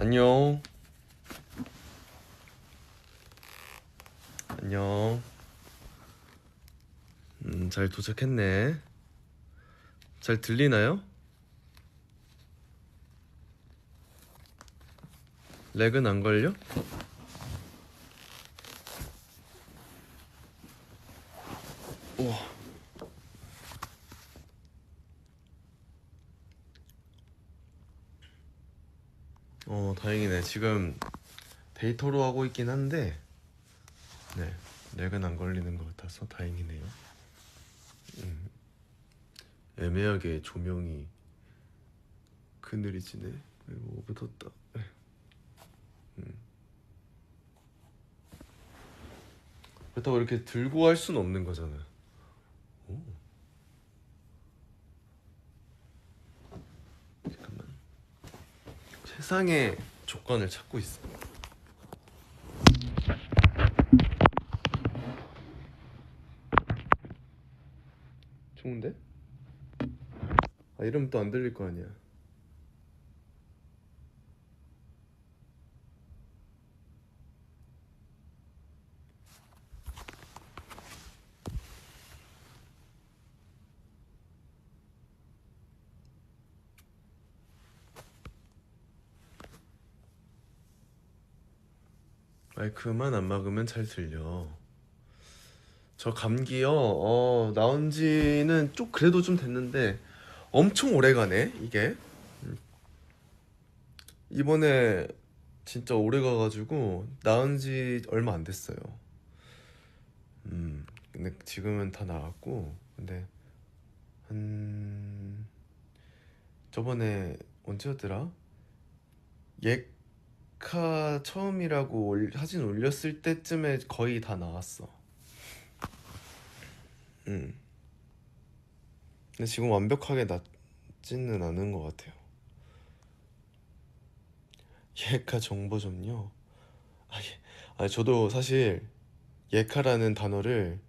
안녕. 안녕. 음, 잘 도착했네. 잘 들리나요? 렉은 안 걸려? 우와. 어, 다행이네. 지금 데이터로 하고 있긴 한데, 네, 렉은 안 걸리는 것 같아서 다행이네요. 음, 애매하게 조명이 그늘이 지네. 아이고, 붙었다. 네. 음. 그렇다고 이렇게 들고 할 수는 없는 거잖아요. 오. 잠깐만. 세상의 조건을 찾고 있어. 좋은데? 아 이러면 또 안 들릴 거 아니야. 마이크만 안 막으면 잘 들려. 저 감기요. 어, 나온 지는 좀 그래도 좀 됐는데 엄청 오래 가네, 이게. 음. 이번에 진짜 오래 가 가지고 나은 지 얼마 안 됐어요. 음, 근데 지금은 다 나았고, 근데 한 저번에 언제였더라? 예 카 처음이라고 올- 사진 올렸을 때쯤에 거의 다 나왔어. 음. 근데 지금 완벽하게 낫지는 않은 것 같아요. 예카 정보 좀요. 아, 예. 아니, 저도 사실 예카라는 단어를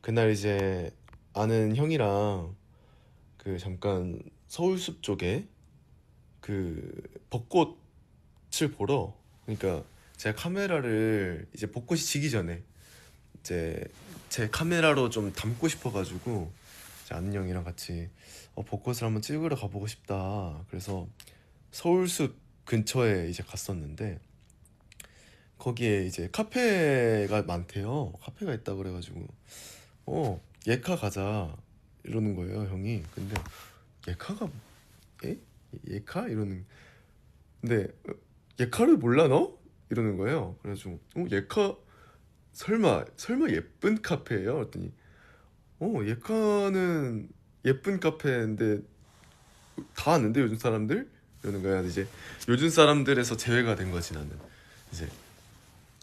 그날 이제 아는 형이랑 그 잠깐 서울숲 쪽에 그 벚꽃 을 보러 그러니까 제가 카메라를 이제 벚꽃이 지기 전에 이제 제 카메라로 좀 담고 싶어가지고 이제 아는 형이랑 같이 어, 벚꽃을 한번 찍으러 가보고 싶다. 그래서 서울숲 근처에 이제 갔었는데 거기에 이제 카페가 많대요. 카페가 있다 그래가지고 어 예카 가자 이러는 거예요 형이. 근데 예카가 예? 예카 이러는 근데 어, 예카를 몰라 너? 이러는 거예요. 그래가지고 어 예카 설마 설마 예쁜 카페예요? 그랬더니 어 예카는 예쁜 카페인데 다 아는데 요즘 사람들 이러는 거야. 이제 요즘 사람들에서 제외가 된 거지 나는 이제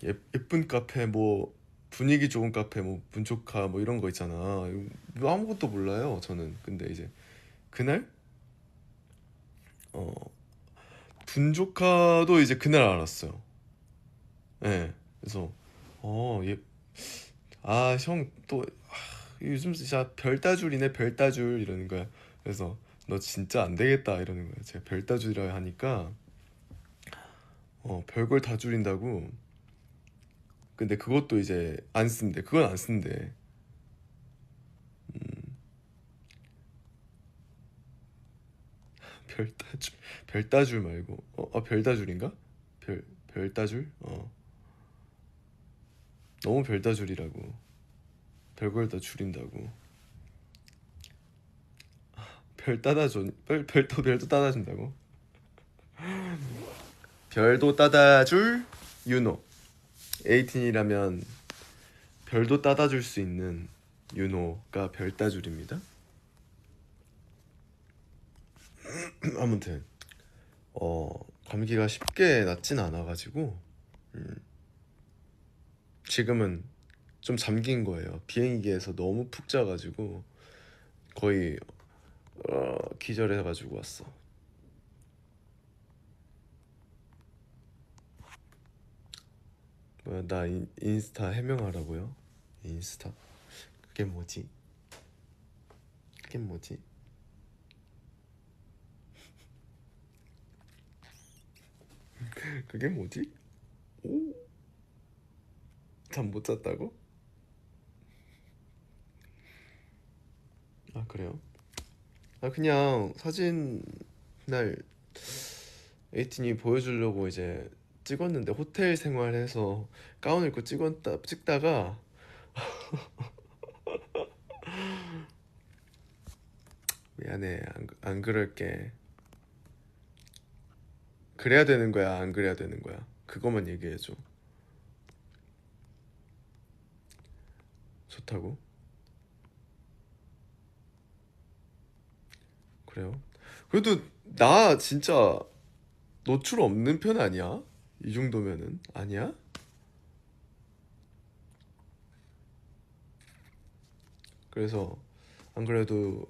예, 예쁜 카페 뭐 분위기 좋은 카페 뭐 분초카 뭐 이런 거 있잖아. 아무것도 몰라요 저는. 근데 이제 그날 어 분조카도 이제 그날 알았어요. 예. 네, 그래서 어, 예. 아, 형또 요즘 진짜 별따줄이네, 별따줄 이러는 거야. 그래서 너 진짜 안 되겠다 이러는 거야. 제가 별따줄이라 하니까 어, 별걸 다 줄인다고. 근데 그것도 이제 안 쓴대. 그건 안 쓴대. 음. 별따줄, 별따줄 말고. 어, 아, 별따줄인가? 별, 별따줄? 어. 너무 별다줄이라고 별걸 다 줄인다고 별 따다줘 별, 별도 별도 따다준다고 별도 따다줄 윤호 에이틴이라면 별도 따다줄 수 있는 윤호가 별 따줄입니다 아무튼 어 감기가 쉽게 낫진 않아가지고 음. 지금은 좀 잠긴 거예요. 비행기에서 너무 푹 자가지고 거의 어, 기절해가지고 왔어. 뭐야 나 인, 인스타 해명하라고요? 인스타 그게 뭐지? 그게 뭐지? 그게 뭐지? 오? 잠 못 잤다고? 아 그래요? 아 그냥 사진 날 에이틴이 보여주려고 이제 찍었는데 호텔 생활해서 가운 입고 찍었다 찍다가 미안해 안, 안 그럴게 그래야 되는 거야 안 그래야 되는 거야 그것만 얘기해줘 좋다고? 그래요? 그래도 나 진짜 노출 없는 편 아니야? 이 정도면은 아니야? 그래서 안 그래도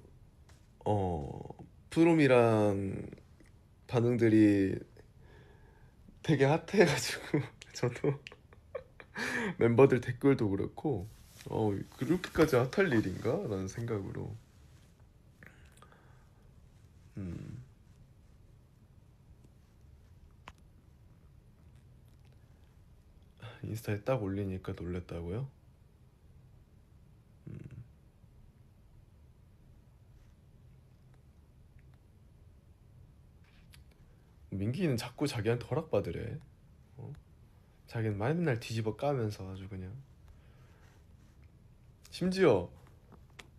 어 프롬이랑 반응들이 되게 핫해가지고 저도 멤버들 댓글도 그렇고 어 그렇게까지 핫할 일인가? 라는 생각으로 음 인스타에 딱 올리니까 놀랬다고요? 민기는 자꾸 자기한테 허락받으래. 어? 자기는 맨날 뒤집어 까면서 아주 그냥. 심지어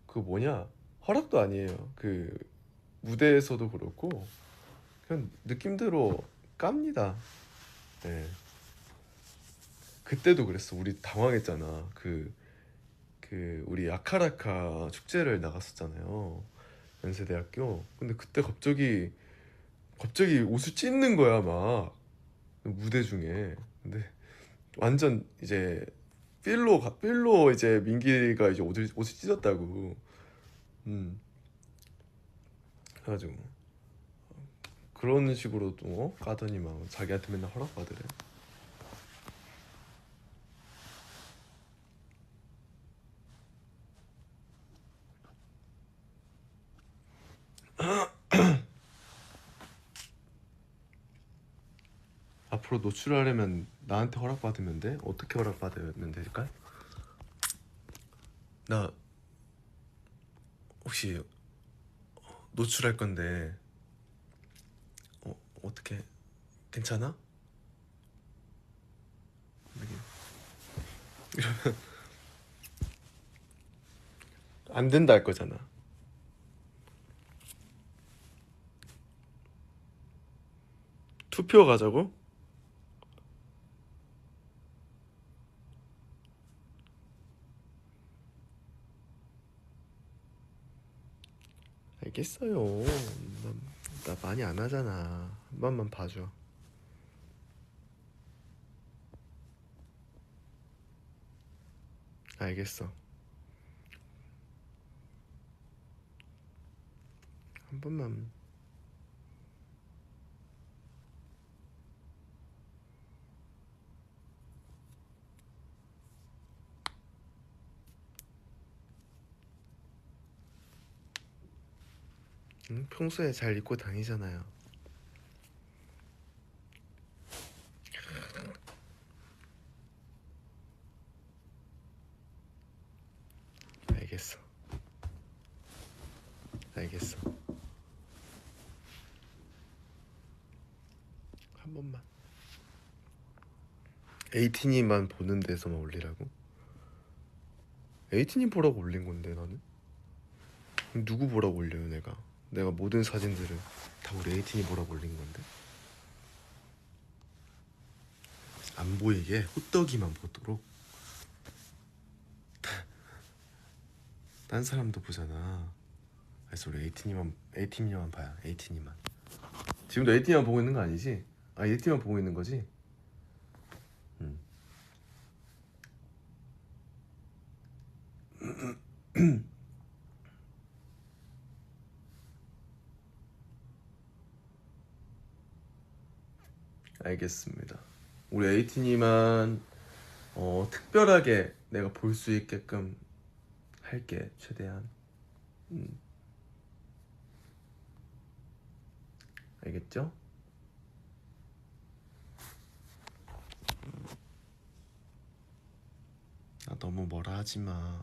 그 뭐냐 허락도 아니에요. 그 무대에서도 그렇고 그냥 느낌대로 깝니다. 네. 그때도 그랬어. 우리 당황했잖아. 그, 그, 우리 아카라카 축제를 나갔었잖아요. 연세대학교. 근데 그때 갑자기, 갑자기 옷을 찢는 거야, 막. 무대 중에. 근데 완전 이제, 필로, 가- 필로 이제 민기가 이제 옷을, 옷을 찢었다고. 음. 그래가지고. 그런 식으로 또 어? 까더니 막 자기한테 맨날 허락받으래. 앞으로 노출하려면 나한테 허락받으면 돼? 어떻게 허락받으면 될까? 나 혹시 노출할 건데 어, 어떻게 괜찮아? 이러면 안 된다 할 거잖아. 투표 가자고? 알겠어요. 나, 나 많이 안 하잖아. 한 번만 봐줘. 알겠어. 한 번만. 응? 평소에 잘 입고 다니잖아요. 알겠어. 알겠어. 한 번만. 에이티니만 보는 데서만 올리라고? 에이티니 보라고 올린 건데 나는? 누구 보라고 올려요 내가? 내가 모든 사진들을 다 우리 에이틴이 보라고 올린 건데 안 보이게 호떡이만 보도록 딴 사람도 보잖아 그래서 우리 에이틴이만 에이틴이만 봐요 에이틴이만 지금도 에이틴이만 보고 있는 거 아니지? 아 에이틴이만 보고 있는 거지? 음. 알겠습니다. 우리 에이티님은 어, 특별하게 내가 볼 수 있게끔 할게 최대한. 음. 알겠죠? 아, 너무 뭐라 하지 마.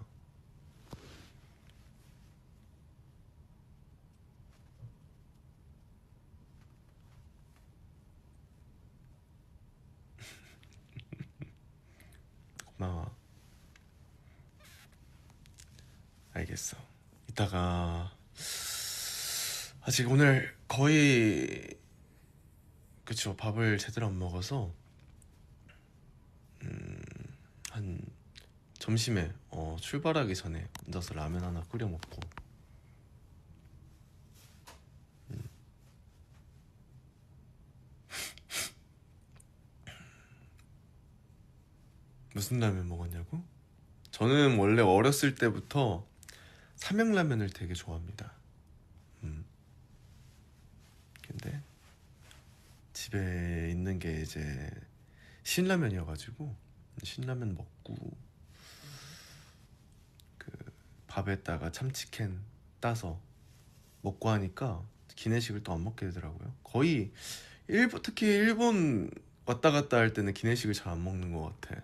이따가 아직 오늘 거의 그쵸 밥을 제대로 안 먹어서 음, 한 점심에 어, 출발하기 전에 앉아서 라면 하나 끓여 먹고 무슨 라면 먹었냐고? 저는 원래 어렸을 때부터 삼양라면을 되게 좋아합니다. 음. 근데 집에 있는 게 이제 신라면이어가지고 신라면 먹고 그 밥에다가 참치캔 따서 먹고 하니까 기내식을 또 안 먹게 되더라고요. 거의 일본 특히 일본 왔다 갔다 할 때는 기내식을 잘 안 먹는 것 같아.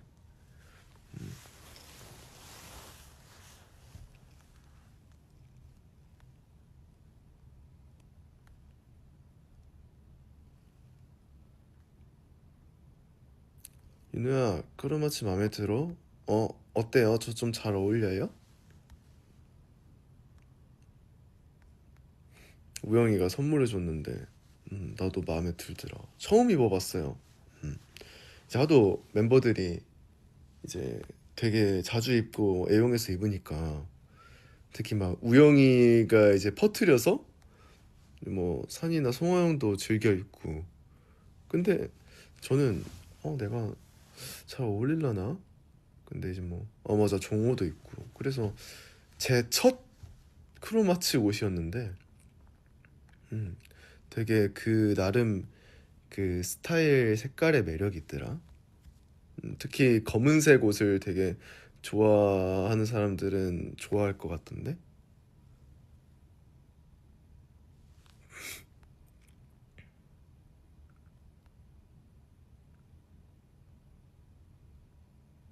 윤우야, 크로마치 마음에 들어? 어, 어때요? 저 좀 잘 어울려요? 우영이가 선물해 줬는데, 음, 나도 마음에 들더라. 처음 입어봤어요. 음. 이제 하도 멤버들이 이제 되게 자주 입고 애용해서 입으니까, 특히 막 우영이가 이제 퍼트려서 뭐 산이나 형도 즐겨 입고, 근데 저는 어, 내가 잘 어울릴라나? 근데 이제 뭐, 어 맞아 종호도 있고 그래서 제 첫 크로마츠 옷이었는데, 음, 되게 그 나름 그 스타일 색깔의 매력이 있더라. 음, 특히 검은색 옷을 되게 좋아하는 사람들은 좋아할 것 같던데.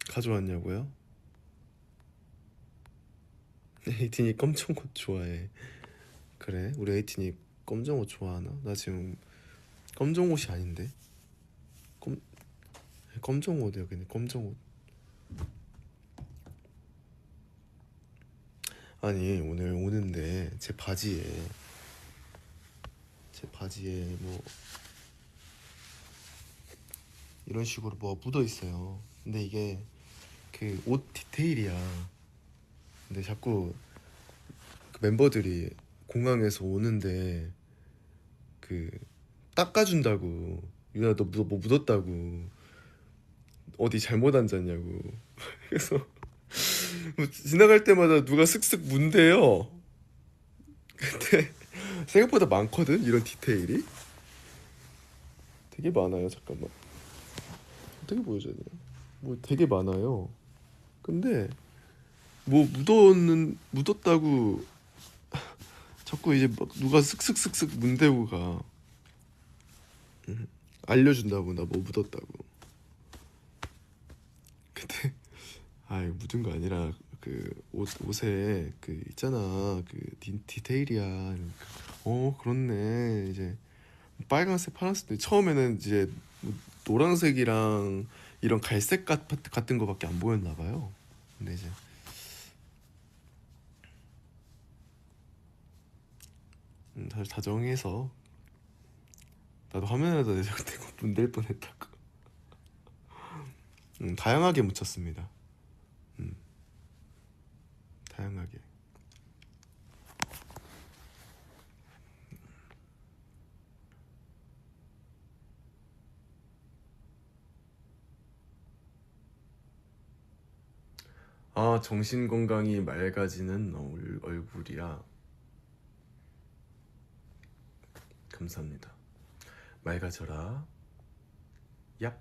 가져왔냐고요? 에이틴이 검정 옷 좋아해. 그래? 우리 에이틴이 검정 옷 좋아하나? 나 지금 검정 옷이 아닌데. 검 검정 옷이야, 그냥 검정 옷. 아니 오늘 오는데 제 바지에 제 바지에 뭐 이런 식으로 뭐가 묻어 있어요. 근데 이게 그 옷 디테일이야. 근데 자꾸 그 멤버들이 공항에서 오는데 그 닦아준다고. 유나 너뭐 묻었다고. 어디 잘못 앉았냐고. 그래서 뭐 지나갈 때마다 누가 슥슥 문대요. 근데 생각보다 많거든 이런 디테일이. 되게 많아요 잠깐만. 어떻게 보여줘야 되나? 뭐 되게 많아요 근데 뭐 묻었는 묻었다고 자꾸 이제 막 누가 슥슥슥슥 문대고 가 음, 알려준다고 나 뭐 묻었다고. 근데 아 이거 묻은 거 아니라 그 옷 옷에 그 있잖아. 그 디, 디테일이야. 그러니까, 어 그렇네. 이제 빨간색 파란색도 처음에는 이제 뭐 노란색이랑 이런 갈색 같, 같은 거밖에 안 보였나 봐요 근데 이제 음, 다시 다정해서 나도 화면에다 그때 문댈 뻔했다고. 음, 다양하게 묻혔습니다. 음, 다양하게 아 정신 건강이 맑아지는 얼, 얼굴이야. 감사합니다. 맑아져라. 얍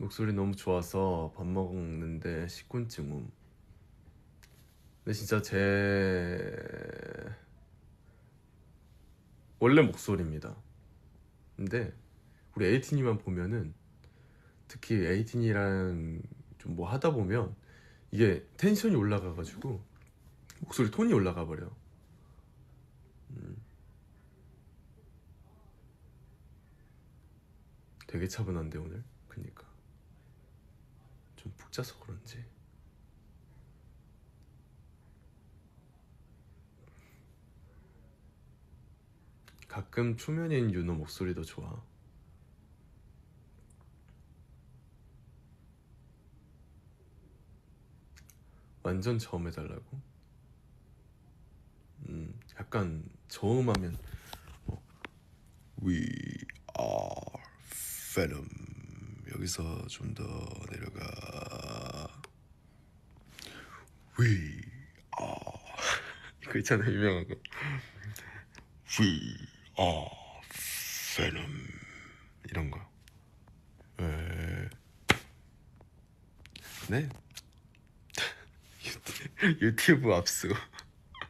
목소리 너무 좋아서 밥 먹는데 식곤증 옴. 근데 진짜 제 원래 목소리입니다. 근데 우리 에이틴이만 보면은 특히 에이틴이랑 좀 뭐 하다 보면 이게 텐션이 올라가가지고 목소리 톤이 올라가 버려. 음. 되게 차분한데 오늘. 그니까 좀푹 자서 그런지. 가끔 초면인 윤호 목소리도 좋아. 완전 저음 해달라고? 음, 약간 저음하면 뭐, We are Venom 여기서 좀 더 내려가. We are. 이거 있잖아 유명한 거. We are Venom 이런 거. 에... 네? 유튜- 유튜브 압수.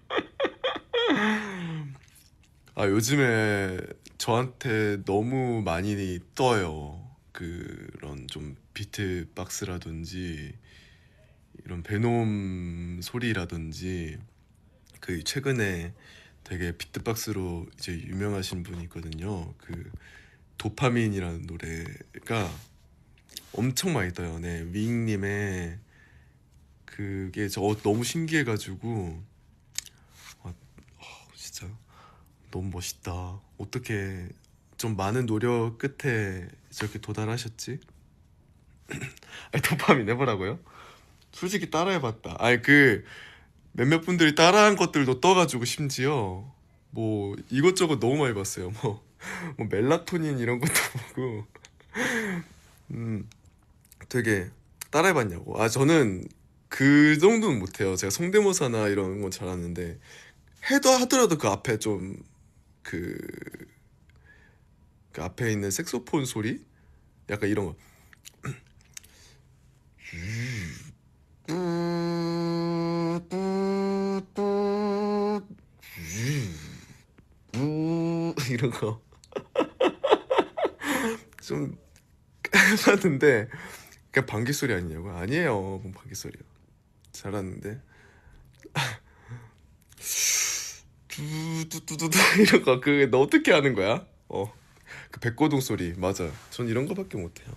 아 요즘에 저한테 너무 많이 떠요 그런 좀 비트박스라든지 이런 베놈 소리라든지 그 최근에 되게 비트박스로 이제 유명하신 분이 있거든요 그 도파민이라는 노래가 엄청 많이 떠요 네 윙님의 그게 저 너무 신기해가지고 아, 아, 진짜 너무 멋있다. 어떻게 좀 많은 노력 끝에 저렇게 도달하셨지? 아니 도파민 해보라고요? 솔직히 따라해봤다. 아니 그 몇몇 분들이 따라한 것들도 떠가지고 심지어 뭐 이것저것 너무 많이 봤어요. 뭐, 뭐 멜라토닌 이런 것도 보고 음 되게 따라해봤냐고. 아 저는 그 정도는 못해요. 제가 성대모사나 이런 건 잘하는데 해도 하더라도 그 앞에 좀그 그 앞에 있는 색소폰 소리? 약간 이런 거. 이런 거. 좀 해봤는데 그냥 방귀 소리 아니냐고? 아니에요. 뭔 방귀 소리야. 잘하는데. 두두두두 이런 거. 그게 너 어떻게 하는 거야? 어 그 백고동 소리 맞아. 전 이런 거밖에 못해요.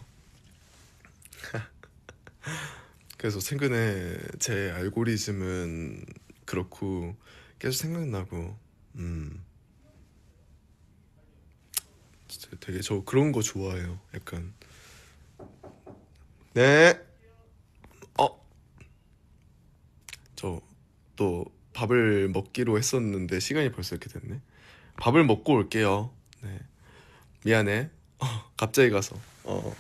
그래서 최근에 제 알고리즘은 그렇고 계속 생각나고 음 진짜 되게 저 그런 거 좋아해요. 약간 네. 어. 저 또 밥을 먹기로 했었는데 시간이 벌써 이렇게 됐네. 밥을 먹고 올게요. 네. 미안해. 어, 갑자기 가서. 어.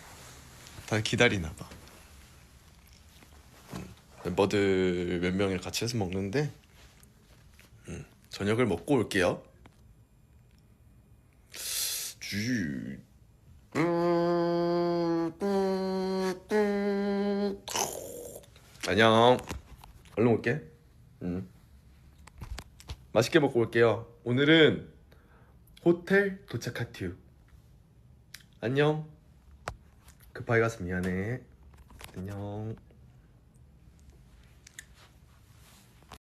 다 기다리나 봐. 음, 멤버들 몇 명이 같이 해서 먹는데 음, 저녁을 먹고 올게요. 쥐. 안녕. 얼른 올게. 음. 맛있게 먹고 올게요. 오늘은 호텔 도착하튜. 안녕. 급하게 가서 미안해. 안녕.